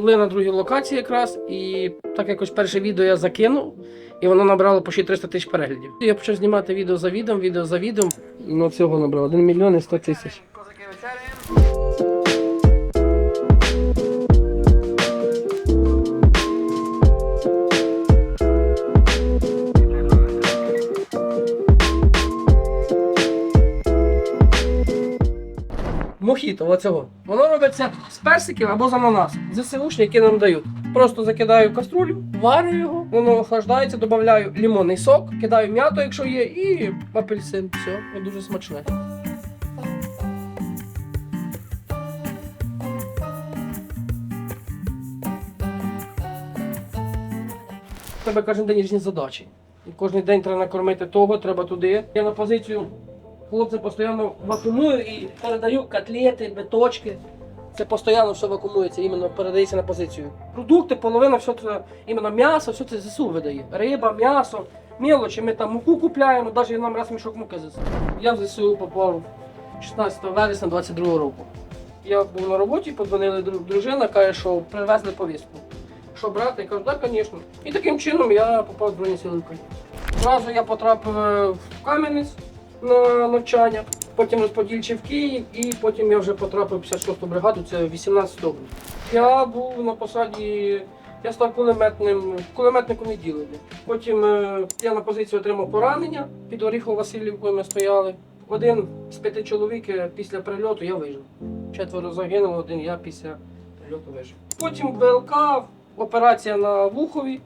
Були на другій локації якраз, і так якось перше відео я закинув, і воно набрало почти 300 тисяч переглядів. Я почав знімати відео за відео, відео за відео, ну, цього набрало 1 мільйон і 100 тисяч. Мохіто, оцього. Воно робиться з персиків або з ананасу. ЗСУшні, які нам дають. Просто закидаю каструлю, варю його, воно охлаждається, додаю лимонний сок, кидаю м'яту, якщо є, і апельсин. Все, дуже смачне. Тебе кожен день різні задачі. Кожен день треба накормити того, треба туди. Я на позицію хлопці постійно вакуумую і передаю котлети, биточки. Це постійно все вакуумується, іменно передається на позицію. Продукти, половина, все це іменно м'ясо, все це ЗСУ видає. Риба, м'ясо, мелочі. Ми там муку купляємо, навіть нам раз мішок муки ЗСУ. Я в ЗСУ попав 16 вересня 22 року. Я був на роботі, подзвонили дру- дружина, каже, що привезли повістку. Що брати? Я кажу, так, звісно. І таким чином я попав в Збройні сили України. Зразу я потрапив е, в Кам'янець на навчання, потім розподільчий в Київ, і потім я вже потрапив в 56-ту бригаду, це 18 грудня. Я був на посаді, я став кулеметним, кулеметником відділення. Потім е, я на позиції отримав поранення під Оріхово Васильівкою ми стояли. Один з п'яти чоловік е, після прильоту я вижив. Четверо загинуло, один я після прильоту вижив. Потім БЛК, операція на Вухові,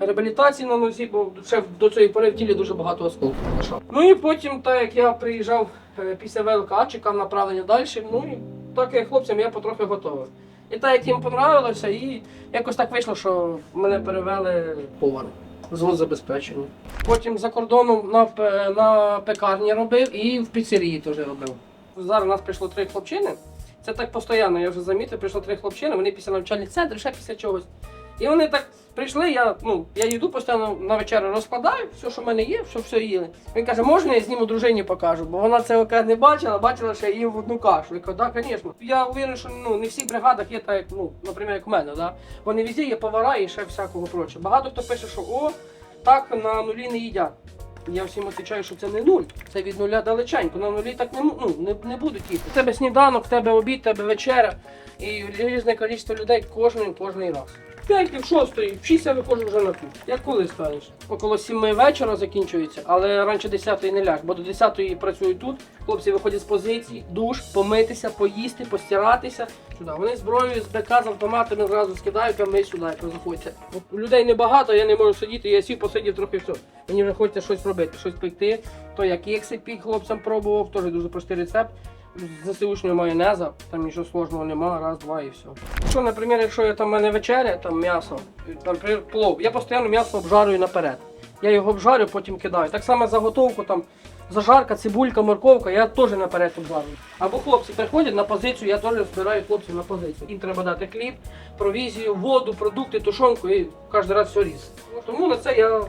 реабілітації на нозі, бо ще до цієї пори в тілі дуже багато осколків лишав. Ну і потім, так як я приїжджав е, після ВЛК, чекав направлення далі, ну і так як хлопцям я потрохи готовий. І так як їм понравилося, і якось так вийшло, що мене перевели поваром. Звод забезпечення. Потім за кордоном на, на пекарні робив і в піцерії теж робив. Зараз у нас прийшло три хлопчини. Це так постійно, я вже замітив, прийшло три хлопчини, вони після навчальних центрів, ще після чогось. І вони так прийшли, я, ну, я їду постійно на вечерю розкладаю, все, що в мене є, що все їли. Він каже, можна я зніму дружині покажу, бо вона це окремо не бачила, бачила, що я їм в одну кашу. Я кажу, так, звісно. Я уверен, що ну, не в всіх бригадах є так, ну, наприклад, як у мене, да? Вони везде є повара і ще всякого прочого. Багато хто пише, що о, так на нулі не їдять. Я всім відповідаю, що це не нуль, це від нуля далеченько. На нулі так не, ну, не, не будуть їсти. У тебе сніданок, в тебе обід, в тебе вечеря і різне кількість людей кожен кожний раз. В шостої, в шість я виходжу вже на кухню. Як коли станеш? Около сіми вечора закінчується, але раніше десятої не ляж, бо до десятої працюють тут. Хлопці виходять з позицій, душ, помитися, поїсти, постиратися. Сюди. Вони зброєю з БК з автоматами зразу скидають, а ми сюди, як заходьте. Людей небагато, я не можу сидіти, я сів посидів трохи все. Мені вже хочеться щось робити, щось пекти. То я кекси пік хлопцям пробував, теж дуже простий рецепт. ЗСУшнього майонеза, там нічого сложного нема, раз, два і все. Що, наприклад, якщо я там в мене вечеря, там м'ясо, наприклад, плов, я постійно м'ясо обжарюю наперед. Я його обжарю, потім кидаю. Так само заготовку, там зажарка, цибулька, морковка, я теж наперед обжарюю. Або хлопці приходять на позицію, я теж збираю хлопців на позицію. Їм треба дати хліб, провізію, воду, продукти, тушонку і кожен раз все різ. Тому на це я,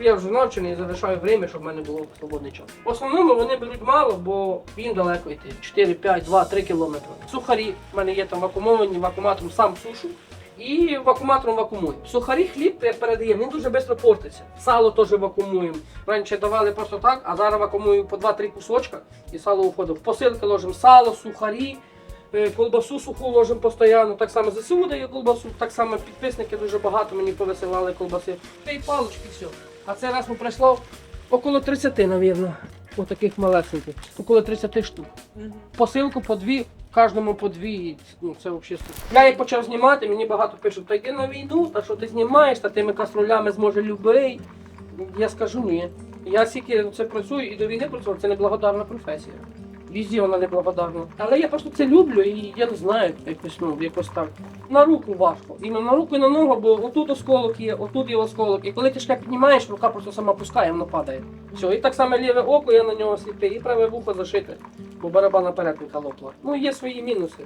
я вже навчений і залишаю время, щоб в мене було свободний час. В основному вони беруть мало, бо їм далеко йти. 4, 5, 2, 3 кілометри. Сухарі в мене є там вакуумовані, вакууматором сам сушу. І вакууматором вакуумую. Сухарі хліб передаємо, він дуже швидко портиться. Сало теж вакуумуємо. Раніше давали просто так, а зараз вакуумую по 2-3 кусочка і сало уходить. Посилки ложимо сало, сухарі, е, колбасу суху ложимо постійно. Так само ЗСУ дає колбасу, так само підписники дуже багато мені повисилали колбаси. Та й палички все. А це раз ми прийшло около 30, мабуть. Отаких малесеньких. Около 30 штук. Посилку по дві, кожному по дві. Ну, це взагалі. Я як почав знімати, мені багато пишуть, та йди на війну, та що ти знімаєш, та тими каструлями зможе любий. Я скажу ні. Я скільки це працюю і до війни працював, це неблагодарна професія. Візі вона неблагодарна. Але я просто це люблю і я не знаю, якось, ну, якось так. На руку важко. Іменно на руку і на ногу, бо отут осколок є, отут є осколок. І коли тяжке піднімаєш, рука просто сама пускає, воно падає. Все, і так само ліве око, я на нього сліпий, і праве вухо зашите, бо барабан наперед не колопла. Ну, є свої мінуси.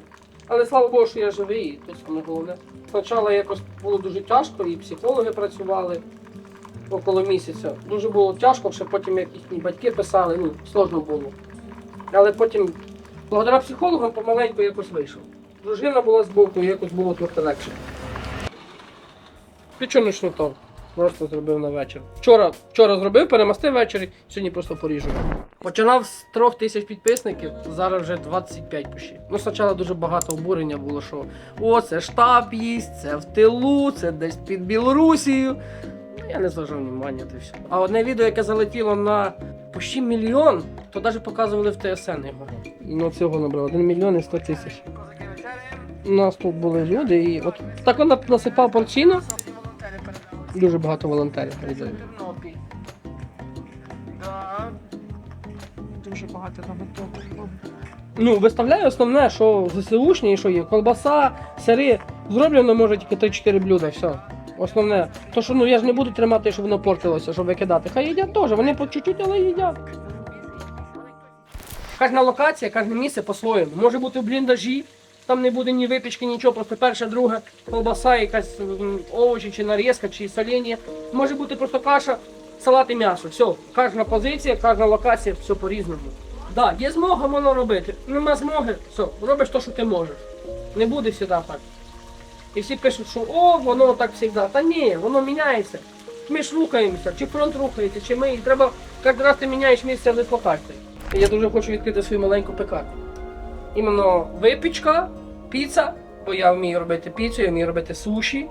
Але слава Богу, що я живий, і це саме головне. Спочатку якось було дуже тяжко, і психологи працювали около місяця. Дуже було тяжко, ще потім як їхні батьки писали, ну, сложно було. Але потім, благодаря психологам, помаленьку якось вийшов. Дружина була з боку, якось було трохи легше. Печений торт. Просто зробив на вечір. Вчора, вчора зробив, перемастив ввечері, сьогодні просто поріжу. Починав з трьох тисяч підписників, зараз вже 25 почти. Ну, спочатку дуже багато обурення було, що о, це штаб їсть, це в тилу, це десь під Білорусією. Я не зважав внимання, то все. А одне відео, яке залетіло на почти мільйон, то навіть показували в ТСН його. Ну, цього набрав 1 мільйон і 100 тисяч. У нас тут були люди, і от так він насипав порційно. Дуже багато волонтерів прийде. Дуже багато наготовок. Ну, виставляю основне, що ЗСУшні і що є. Колбаса, сири. Зроблено може тільки 3-4 блюда, все. Основне. То що ну я ж не буду тримати, щоб воно портилося, щоб викидати. Хай їдять теж, вони по чуть-чуть, але їдять. Кожна локація, кожне місце по-своєму. Може бути в бліндажі, там не буде ні випічки, нічого, просто перша, друга колбаса, якась овочі, чи нарізка, чи соленья. Може бути просто каша, салат і м'ясо. Все, кожна позиція, кожна локація, все по-різному. Да, є змога воно робити. Нема змоги, все, робиш те, що ти можеш. Не буде завжди так. І всі пишуть, що о, воно так завжди. Та ні, воно міняється. Ми ж рухаємося, чи фронт рухається, чи ми. І треба кожен раз ти міняєш місце дислокації. Я дуже хочу відкрити свою маленьку пекарню. Іменно випічка, піца, бо я вмію робити піцу, я вмію робити суші,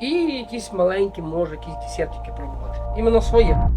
і якісь маленькі, може, якісь десертики пробувати. Іменно своє.